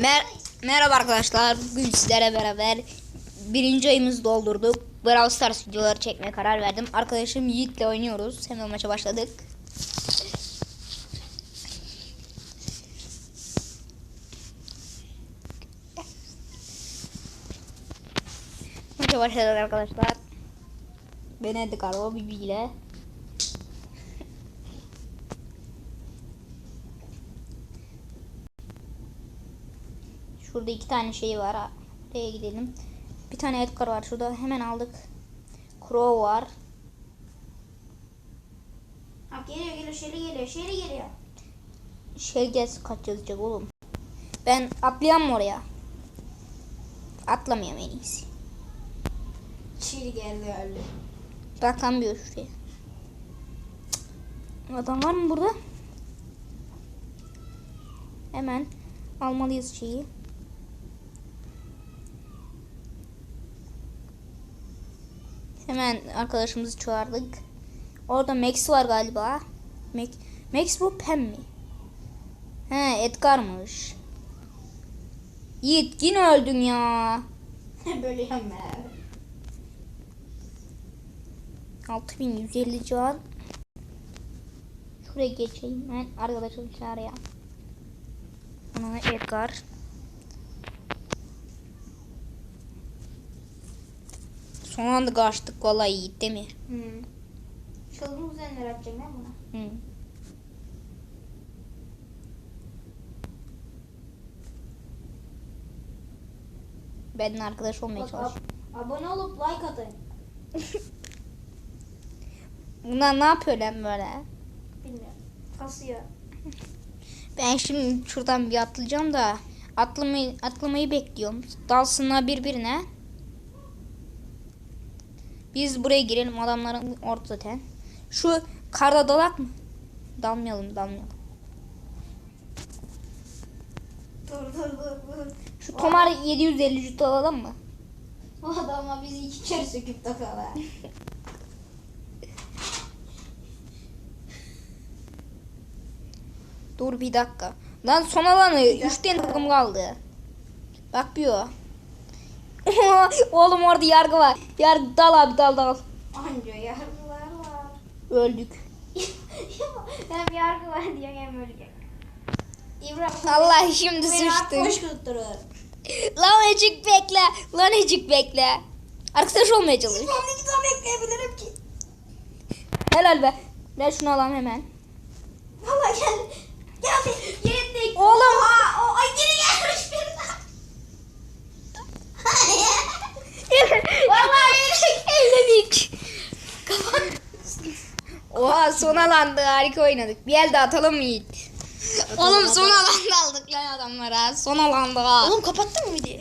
Mer Merhaba arkadaşlar. Bugün sizlere beraber birinci ayımızı doldurduk. Brawl Stars videoları çekmeye karar verdim. Arkadaşım Yiğit'le oynuyoruz. Hemen maça başladık. Maça başladık arkadaşlar. Benedik araba Bibi ile. Şurada iki tane şey var. Oraya gidelim. Bir tane Edgar var şurada. Hemen aldık. Crow var. Ha geliyor geliyor şeri geliyor şeri geliyor. Şey gelsin kaç yazacak oğlum. Ben atlayamam mı oraya? Atlamayayım en iyisi. Şeri geldi öldü. Bırakamıyor şuraya. Adam var mı burada? Hemen almalıyız şeyi. Hemen arkadaşımızı çağırdık. Orada Max var galiba. Max, Max bu Pem mi? He Edgar'mış. Yiğit yine öldün ya. Böyle yanma. 6150 can. Şuraya geçeyim ben arkadaşım çağırıyor. Ona Edgar. Son anda kaçtık vallahi Yiğit değil mi? Hmm. Çılgın üzerine atacağım ben buna. Hı. Benimle arkadaş olmaya Bak, çalış. ab- abone olup like atın. Bunlar ne yapıyor lan böyle? Bilmiyorum. Kasıyor. Ben şimdi şuradan bir atlayacağım da atlamayı atlamayı bekliyorum. Dalsınlar birbirine. Biz buraya girelim adamların orada zaten. Şu karda dalak mı? Dalmayalım dalmayalım. Dur dur dur dur. Şu Tomar 750 jüt alalım mı? O adamla bizi iki kere söküp takarlar. Dur bir dakika. Lan son alanı 3 tane takım kaldı. Bak bir o. Oğlum orada yargı var. Yargı dal abi dal dal. Anca yargılar var. Öldük. hem yargı var diyor hem ölecek. İbrahim. Allah şimdi tutturur. Lan Ecik bekle. Lan Ecik bekle. Arkadaş olmaya çalış. Ben ne kitap bekleyebilirim ki? Helal be. Ver şunu alalım hemen. Valla gel. Geldi. Yendik. Oğlum. Aa, Oha son alanda harika oynadık. Bir el de atalım mı Yiğit? Oğlum son alanda aldık lan adamlara. Son alanda. Oğlum kapattın mı videoyu?